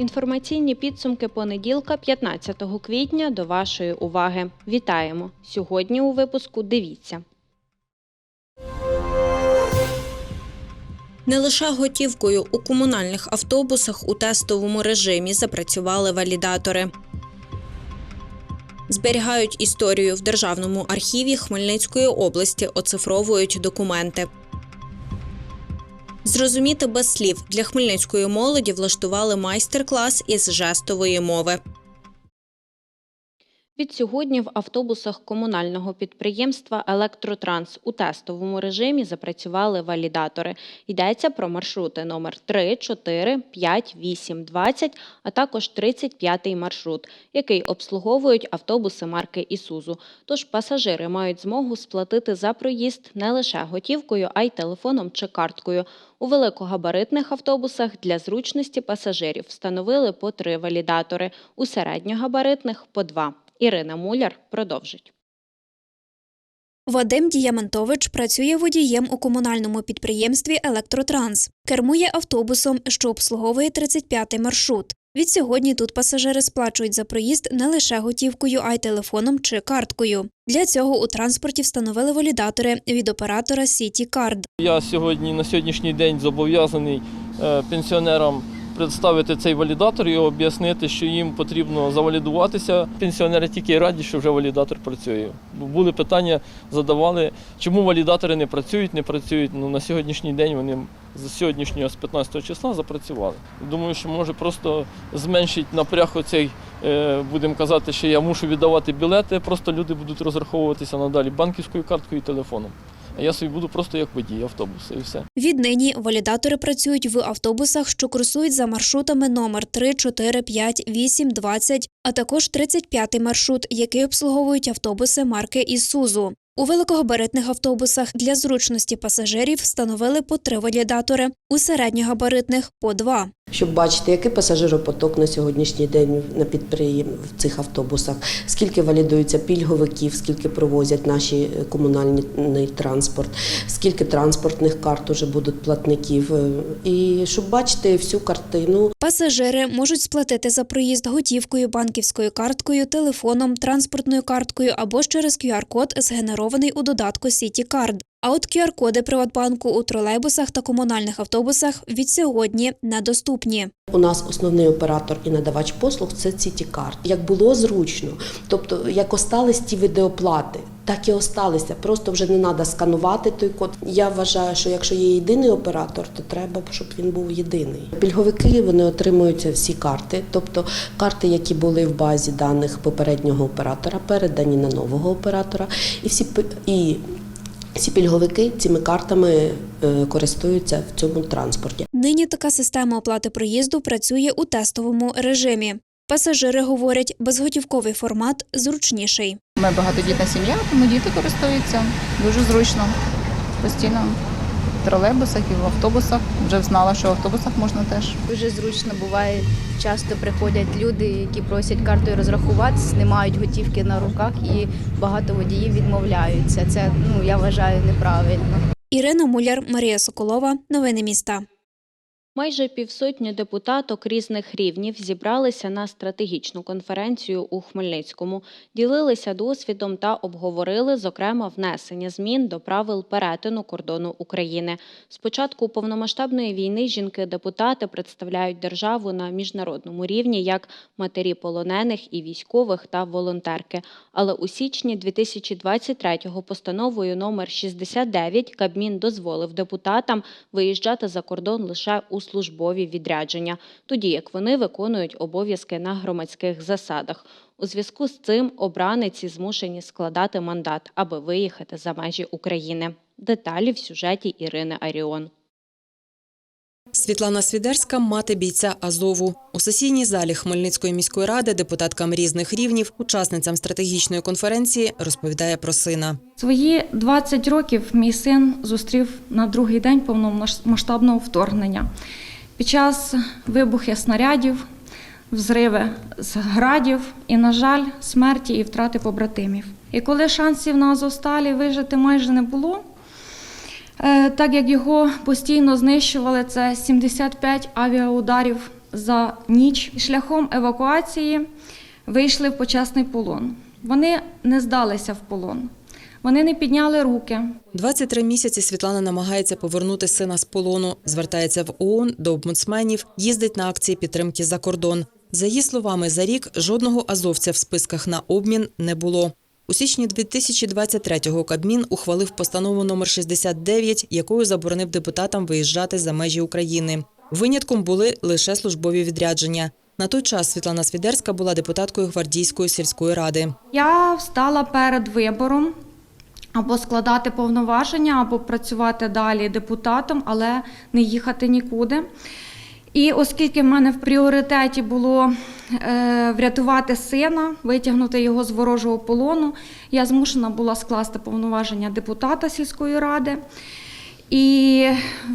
Інформаційні підсумки понеділка, 15 квітня, до вашої уваги. Вітаємо! Сьогодні у випуску дивіться. Не лише готівкою у комунальних автобусах у тестовому режимі запрацювали валідатори. Зберігають історію в Державному архіві Хмельницької області, оцифровують документи. Зрозуміти без слів для хмельницької молоді влаштували майстер-клас із жестової мови. Відсьогодні в автобусах комунального підприємства Електротранс у тестовому режимі запрацювали валідатори. Йдеться про маршрути номер 3, 4, 5, 8, 20, а також 35-й маршрут, який обслуговують автобуси марки Ісузу. Тож пасажири мають змогу сплатити за проїзд не лише готівкою, а й телефоном чи карткою. У великогабаритних автобусах для зручності пасажирів встановили по три валідатори, у середньогабаритних по два. Ірина Муляр продовжить. Вадим Діямантович працює водієм у комунальному підприємстві Електротранс. Кермує автобусом, що обслуговує 35-й маршрут. Відсьогодні тут пасажири сплачують за проїзд не лише готівкою, а й телефоном чи карткою. Для цього у транспорті встановили валідатори від оператора CityCard. Я сьогодні на сьогоднішній день зобов'язаний е, пенсіонерам представити цей валідатор і об'яснити, що їм потрібно завалідуватися. Пенсіонери тільки раді, що вже валідатор працює. Були питання, задавали, чому валідатори не працюють, не працюють. Ну, на сьогоднішній день вони з сьогоднішнього, з 15 числа запрацювали. Думаю, що може просто зменшить напряг оцей, е, будемо казати, що я мушу віддавати білети, просто люди будуть розраховуватися надалі банківською карткою і телефоном. А я собі буду просто як водій автобуса і все. Віднині валідатори працюють в автобусах, що курсують за маршрутами номер 3, 4, 5, 8, 20, а також 35-й маршрут, який обслуговують автобуси марки Ісузу. У великогабаритних автобусах для зручності пасажирів встановили по три валідатори, у середньогабаритних по два. щоб бачити, який пасажиропоток на сьогоднішній день на підприєм в цих автобусах, скільки валідується пільговиків, скільки провозять наші е, комунальний транспорт, скільки транспортних карт уже будуть платників, е, і щоб бачити всю картину. Пасажири можуть сплатити за проїзд готівкою, банківською карткою, телефоном, транспортною карткою або ж через QR-код, згенерований у додатку CityCard. А от QR-коди Приватбанку у тролейбусах та комунальних автобусах від сьогодні недоступні. У нас основний оператор і надавач послуг це CityCard. Як було зручно, тобто як остались ті відеоплати, так і осталися. Просто вже не треба сканувати той код. Я вважаю, що якщо є єдиний оператор, то треба, щоб він був єдиний. Пільговики вони отримують всі карти, тобто карти, які були в базі даних попереднього оператора, передані на нового оператора, і всі і всі пільговики цими картами е, користуються в цьому транспорті. Нині така система оплати проїзду працює у тестовому режимі. Пасажири говорять, безготівковий формат зручніший. Ми багатодітна сім'я, тому діти користуються дуже зручно. Постійно в тролейбусах і в автобусах. Вже знала, що в автобусах можна теж. Дуже зручно буває. Часто приходять люди, які просять картою розрахуватися, не мають готівки на руках, і багато водіїв відмовляються. Це ну я вважаю неправильно. Ірина Муляр, Марія Соколова. Новини міста. Майже півсотні депутаток різних рівнів зібралися на стратегічну конференцію у Хмельницькому, ділилися досвідом та обговорили, зокрема, внесення змін до правил перетину кордону України. З початку повномасштабної війни жінки-депутати представляють державу на міжнародному рівні як матері полонених і військових та волонтерки. Але у січні 2023-го постановою номер 69 Кабмін дозволив депутатам виїжджати за кордон лише у службові відрядження, тоді як вони виконують обов'язки на громадських засадах. У зв'язку з цим обраниці змушені складати мандат, аби виїхати за межі України. Деталі в сюжеті Ірини Аріон. Світлана Свідерська – мати бійця Азову. У сесійній залі Хмельницької міської ради депутаткам різних рівнів, учасницям стратегічної конференції, розповідає про сина. Свої 20 років мій син зустрів на другий день повномасштабного вторгнення. Під час вибухів снарядів взриви з градів і, на жаль, смерті і втрати побратимів. І коли шансів на Азовсталі вижити майже не було, так як його постійно знищували, це 75 авіаударів за ніч. Шляхом евакуації вийшли в почесний полон. Вони не здалися в полон, вони не підняли руки. 23 місяці Світлана намагається повернути сина з полону, звертається в ООН до обмудсменів, їздить на акції підтримки за кордон. За її словами, за рік жодного азовця в списках на обмін не було. У січні 2023-го Кабмін ухвалив постанову номер 69, якою заборонив депутатам виїжджати за межі України. Винятком були лише службові відрядження. На той час Світлана Свідерська була депутаткою гвардійської сільської ради. Я встала перед вибором або складати повноваження, або працювати далі депутатом, але не їхати нікуди. І оскільки в мене в пріоритеті було врятувати сина, витягнути його з ворожого полону, я змушена була скласти повноваження депутата сільської ради. І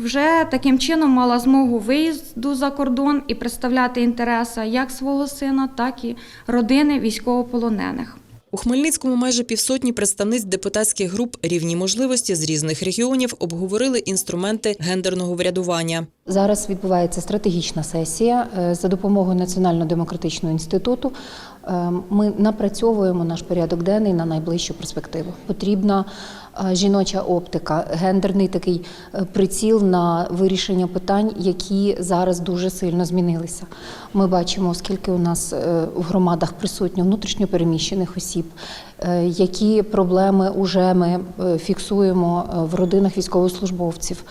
вже таким чином мала змогу виїзду за кордон і представляти інтереси як свого сина, так і родини військовополонених. У Хмельницькому майже півсотні представниць депутатських груп рівні можливості з різних регіонів обговорили інструменти гендерного врядування. Зараз відбувається стратегічна сесія Е, за допомогою Національно-демократичного інституту. е, Ми напрацьовуємо наш порядок денний на найближчу перспективу. Потрібна е, жіноча оптика, гендерний такий е, приціл на вирішення питань, які зараз дуже сильно змінилися. Ми бачимо, скільки у нас в громадах присутньо внутрішньопереміщених осіб, які проблеми уже ми фіксуємо в родинах військовослужбовців.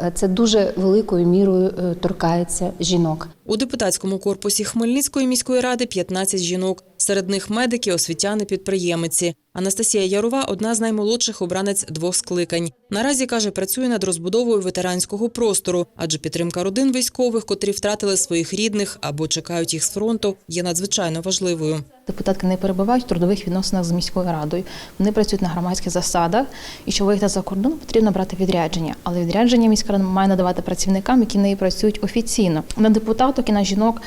Е, Це дуже великою мірою е, торкається жінок. У депутатському корпусі Хмельницької міської ради 15 жінок. Серед них медики, освітяни, підприємиці. Анастасія Ярова одна з наймолодших обранець двох скликань. Наразі каже, працює над розбудовою ветеранського простору, адже підтримка родин військових, котрі втратили своїх рідних або чекають їх з фронту, є надзвичайно важливою. Депутатки не перебувають в трудових відносинах з міською радою. Вони працюють на громадських засадах, і щоб виїхати за кордон, потрібно брати відрядження. Але відрядження міська рада має надавати працівникам, які в неї працюють офіційно. На депутаток і на жінок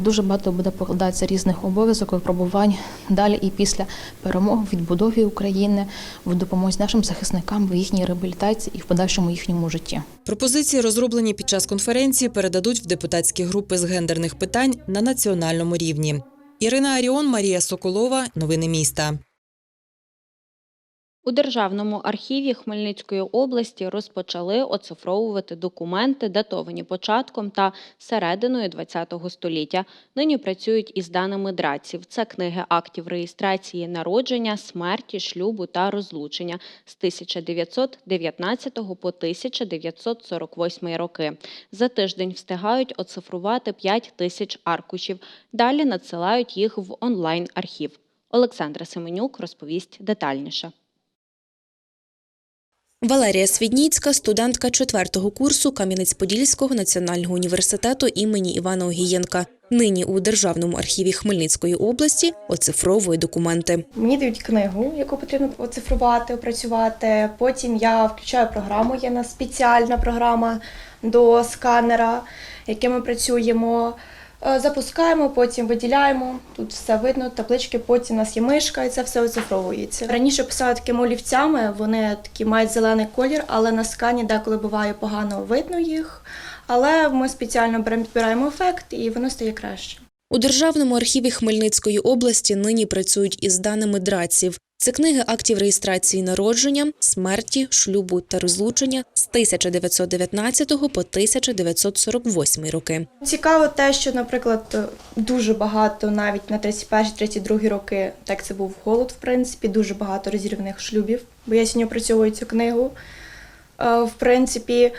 дуже багато буде покладатися різних обов'язок, випробувань далі і після перемоги в відбудові України, в допомозі нашим захисникам в їхній реабілітації і в подальшому їхньому житті. Пропозиції, розроблені під час конференції, передадуть в депутатські групи з гендерних питань на національному рівні. Ірина Аріон, Марія Соколова. Новини міста. У Державному архіві Хмельницької області розпочали оцифровувати документи, датовані початком та серединою ХХ століття. Нині працюють із даними драців. Це книги актів реєстрації народження, смерті, шлюбу та розлучення з 1919 по 1948 роки. За тиждень встигають оцифрувати 5 тисяч аркушів. Далі надсилають їх в онлайн-архів. Олександра Семенюк розповість детальніше. Валерія Свідніцька, студентка четвертого курсу Кам'янець-Подільського національного університету імені Івана Огієнка. Нині у Державному архіві Хмельницької області оцифровує документи. Мені дають книгу, яку потрібно оцифрувати, опрацювати. Потім я включаю програму. Є у нас спеціальна програма до сканера, яким ми працюємо. Е, Запускаємо, потім виділяємо. Тут все видно, таблички. Потім у нас є мишка, і це все оцифровується. Раніше писала такими олівцями, вони такі мають зелений колір, але на скані деколи буває погано видно їх. Але ми спеціально підбираємо ефект, і воно стає краще. У Державному архіві Хмельницької області нині працюють із даними драців. Це книги актів реєстрації народження, смерті, шлюбу та розлучення з 1919 по 1948 роки. Цікаво те, що, наприклад, дуже багато навіть на 31-32 роки, так це був голод, в принципі, дуже багато розірваних шлюбів, бо я сьогодні опрацьовую цю книгу. Е, В принципі,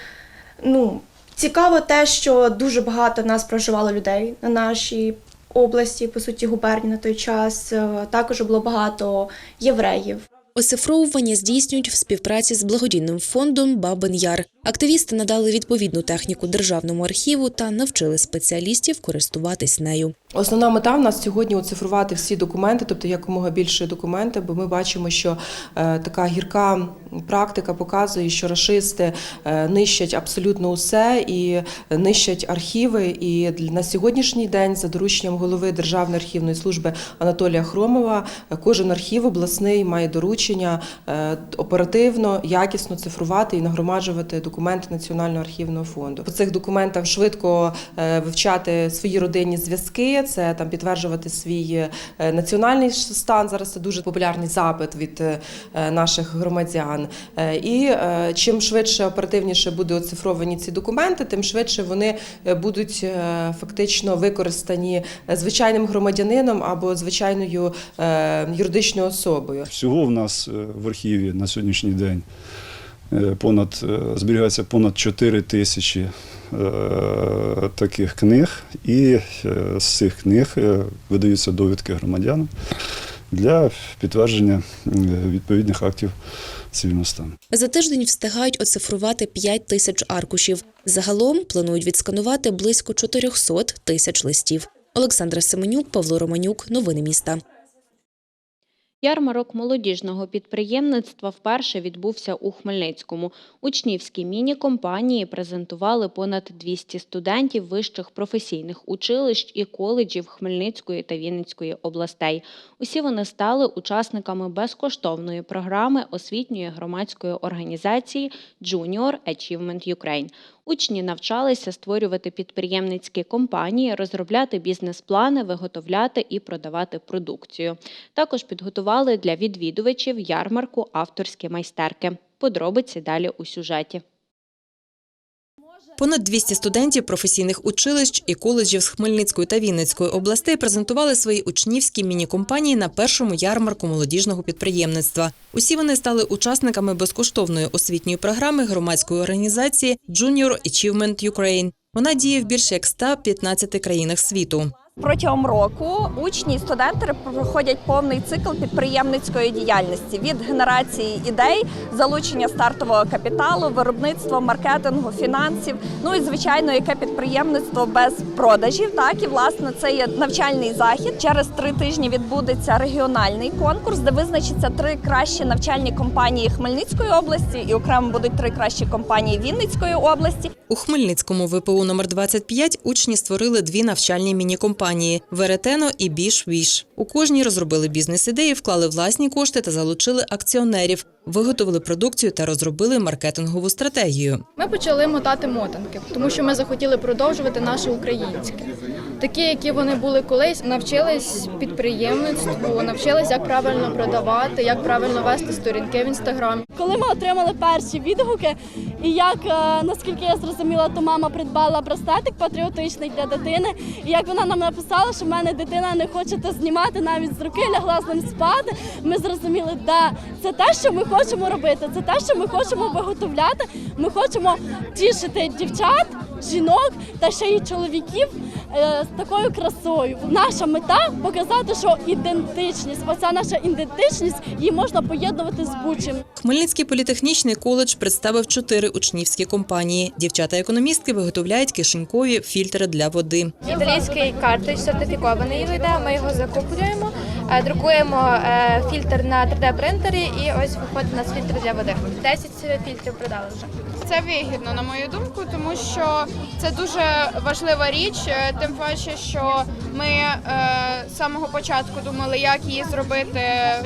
ну, цікаво те, що дуже багато нас проживало людей на нашій області, по суті, губернії на той час. Е, Також було багато євреїв. Оцифровування здійснюють в співпраці з благодійним фондом Бабин Яр. Активісти надали відповідну техніку державному архіву та навчили спеціалістів користуватись нею. Основна мета в нас сьогодні оцифрувати всі документи, тобто якомога більше документів, бо ми бачимо, що е, така гірка практика показує, що рашисти е, нищать абсолютно усе і нищать архіви. І на сьогоднішній день, за дорученням голови Державної архівної служби Анатолія Хромова, е, кожен архів обласний має доручення оперативно, якісно цифрувати і нагромаджувати документи Національного архівного фонду. По цих документах швидко вивчати свої родинні зв'язки, це там підтверджувати свій е, національний стан. Зараз це дуже популярний запит від е, наших громадян. Е, І чим швидше оперативніше буде оцифровані ці документи, тим швидше вони будуть фактично використані звичайним громадянином або звичайною юридичною особою. Всього в нас в архіві на сьогоднішній день понад, е, зберігається понад 4 тисячі е, таких книг, і е, з цих книг е, видаються довідки громадянам для підтвердження е, відповідних актів цивільного стану. За тиждень встигають оцифрувати 5 тисяч аркушів. Загалом планують відсканувати близько 400 тисяч листів. Олександра Семенюк, Павло Романюк. Новини міста. Ярмарок молодіжного підприємництва вперше відбувся у Хмельницькому. Учнівські міні-компанії презентували понад 200 студентів вищих професійних училищ і коледжів Хмельницької та Вінницької областей. Усі вони стали учасниками безкоштовної програми освітньої громадської організації Junior Achievement Ukraine. Учні навчалися створювати підприємницькі компанії, розробляти бізнес-плани, виготовляти і продавати продукцію. Також підготували для відвідувачів ярмарку авторські майстерки. Подробиці далі у сюжеті. Понад 200 студентів професійних училищ і коледжів з Хмельницької та Вінницької областей презентували свої учнівські міні-компанії на першому ярмарку молодіжного підприємництва. Усі вони стали учасниками безкоштовної освітньої програми громадської організації Junior Achievement Ukraine. Вона діє в більше як 115 країнах світу. Протягом року учні і студенти проходять повний цикл підприємницької діяльності від генерації ідей, залучення стартового капіталу, виробництва, маркетингу, фінансів. Ну і звичайно, яке підприємництво без продажів. Так і власне це є навчальний захід. Через три тижні відбудеться регіональний конкурс, де визначаться три кращі навчальні компанії Хмельницької області, і окремо будуть три кращі компанії Вінницької області. У Хмельницькому ВПУ номер 25 учні створили дві навчальні міні-компанії Веретено і Біш Віш. У кожній розробили бізнес-ідеї, вклали власні кошти та залучили акціонерів, виготовили продукцію та розробили маркетингову стратегію. Ми почали мотати мотанки, тому що ми захотіли продовжувати наше українське. Такі, які вони були колись, навчились підприємництву, навчились, як правильно продавати, як правильно вести сторінки в інстаграмі. Коли ми отримали перші відгуки, і як е, наскільки я зрозуміла, то мама придбала браслетик патріотичний для дитини. І як вона нам написала, що в мене дитина не хоче те знімати навіть з руки, лягла з ним спати. Ми зрозуміли, да, це те, що ми хочемо робити, це те, що ми хочемо виготовляти. Ми хочемо тішити дівчат, жінок та ще й чоловіків е, з такою красою. Наша мета показати, що ідентичність, оця наша ідентичність, її можна поєднувати з будь-чим. Хмельницький політехнічний коледж представив чотири учнівські компанії. Дівчата-економістки виготовляють кишенькові фільтри для води. Італійський картридж сертифікований вийде. Ми його закуплюємо, е, друкуємо е, фільтр на 3D принтері, і ось виходить у нас фільтр для води. 10 фільтрів продали вже. Це вигідно, на мою думку, тому що це дуже важлива річ, е, тим паче, що ми е, з самого початку думали, як її зробити,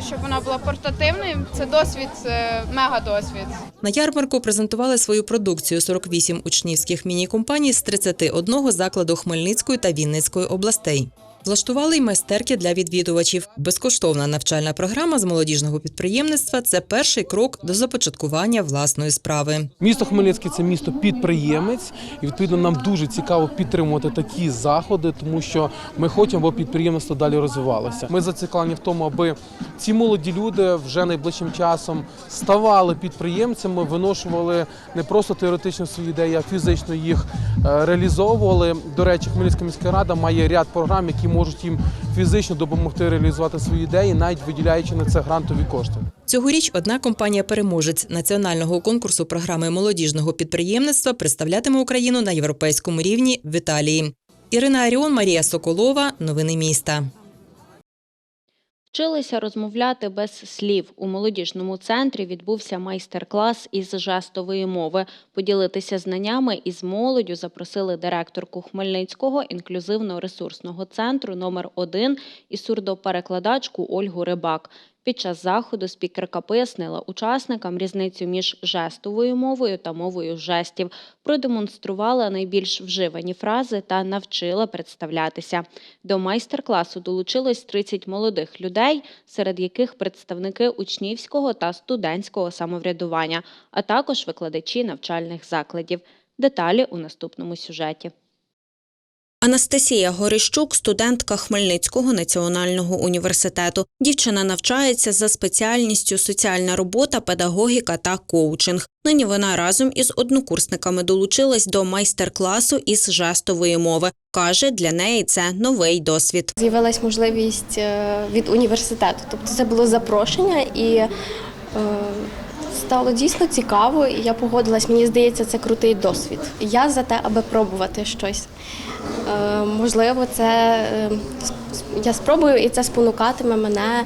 щоб вона була портативною. Це досвід, е, мега досвід. На ярмарку презентували свою продукцію 48 учнівських міні-компаній з 31 закладу Хмельницької та Вінницької областей. Влаштували й майстерки для відвідувачів. Безкоштовна навчальна програма з молодіжного підприємництва це перший крок до започаткування власної справи. Місто Хмельницький це місто підприємець, і відповідно нам дуже цікаво підтримувати такі заходи, тому що ми хочемо, аби підприємництво далі розвивалося. Ми зацікавлені в тому, аби ці молоді люди вже найближчим часом ставали підприємцями, виношували не просто теоретично свої ідеї, а фізично їх е, реалізовували. До речі, Хмельницька міська рада має ряд програм, які можуть їм фізично допомогти реалізувати свої ідеї, навіть виділяючи на це грантові кошти. Цьогоріч одна компанія-переможець національного конкурсу програми молодіжного підприємництва представлятиме Україну на європейському рівні в Італії. Ірина Аріон, Марія Соколова. Новини міста. Вчилися розмовляти без слів. У молодіжному центрі відбувся майстер-клас із жестової мови. Поділитися знаннями із молоддю запросили директорку Хмельницького інклюзивно-ресурсного центру номер 1 і сурдоперекладачку Ольгу Рибак. Під час заходу спікерка пояснила учасникам різницю між жестовою мовою та мовою жестів, продемонструвала найбільш вживані фрази та навчила представлятися. До майстер-класу долучилось 30 молодих людей, серед яких представники учнівського та студентського самоврядування, а також викладачі навчальних закладів. Деталі у наступному сюжеті. Анастасія Горищук – студентка Хмельницького національного університету. Дівчина навчається за спеціальністю соціальна робота, педагогіка та коучинг. Нині вона разом із однокурсниками долучилась до майстер-класу із жестової мови. Каже, для неї це новий досвід. З'явилась можливість е, від університету. Тобто це було запрошення і е, стало дійсно цікаво, і я погодилась. Мені здається, це крутий досвід. Я за те, аби пробувати щось. Е, Можливо, це е, я спробую, і це спонукатиме мене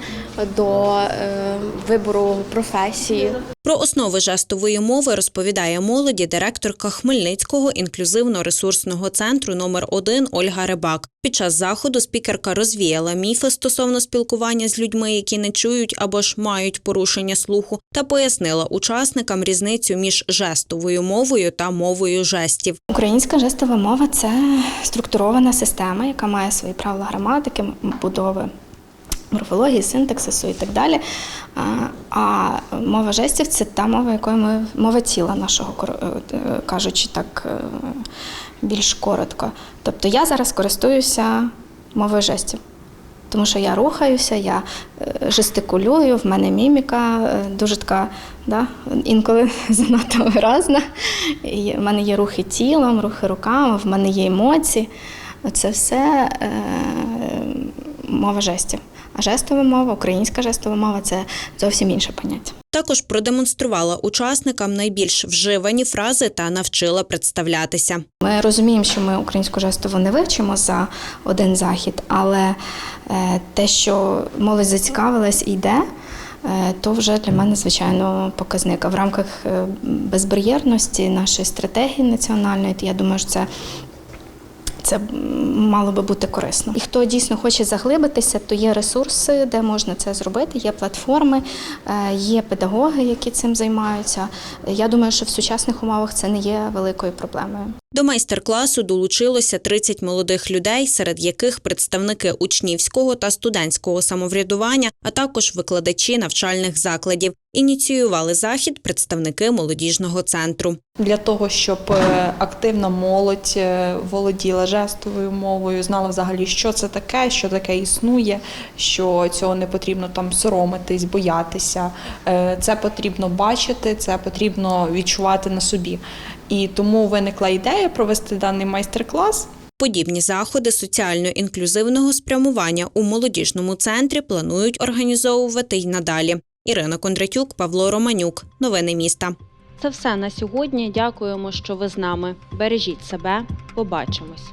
до е, вибору професії. Про основи жестової мови розповідає молоді директорка Хмельницького інклюзивно-ресурсного центру номер 1 Ольга Рибак. Під час заходу спікерка розвіяла міфи стосовно спілкування з людьми, які не чують або ж мають порушення слуху, та пояснила учасникам різницю між жестовою мовою та мовою жестів. Українська жестова мова це структурована система, яка має свої правила граматики, будови морфології, синтаксису і так далі. А, мова жестів це та мова, якою ми мова тіла нашого е, е, кажучи так е, більш коротко. Тобто я зараз користуюся мовою жестів. Тому що я рухаюся, я жестикулюю, в мене міміка дуже така, да, інколи занадто виразна. І в мене є рухи тілом, рухи руками, в мене є емоції. Це все е, мова жестів. А жестова мова, українська жестова мова це зовсім інше поняття. Також продемонструвала учасникам найбільш вживані фрази та навчила представлятися. Ми розуміємо, що ми українську жестову не вивчимо за один захід, але е, те, що молодь зацікавилась і йде, е, то вже для мене звичайно показник. А в рамках е, безбар'єрності нашої стратегії національної, то я думаю, що це. Це мало би бути корисно. І хто дійсно хоче заглибитися, то є ресурси, де можна це зробити. Є платформи, е, є педагоги, які цим займаються. Я думаю, що в сучасних умовах це не є великою проблемою. До майстер-класу долучилося 30 молодих людей, серед яких представники учнівського та студентського самоврядування, а також викладачі навчальних закладів. Ініціювали захід представники молодіжного центру. Для того, щоб е, активна молодь е, володіла жестовою мовою, знала взагалі, що це таке, що таке існує, що цього не потрібно там соромитись, боятися. Е, Це потрібно бачити, це потрібно відчувати на собі. І тому виникла ідея провести даний майстер-клас. Подібні заходи соціально-інклюзивного спрямування у молодіжному центрі планують організовувати й надалі. Ірина Кондратюк, Павло Романюк, новини міста. Це все на сьогодні. Дякуємо, що ви з нами. Бережіть себе. Побачимось.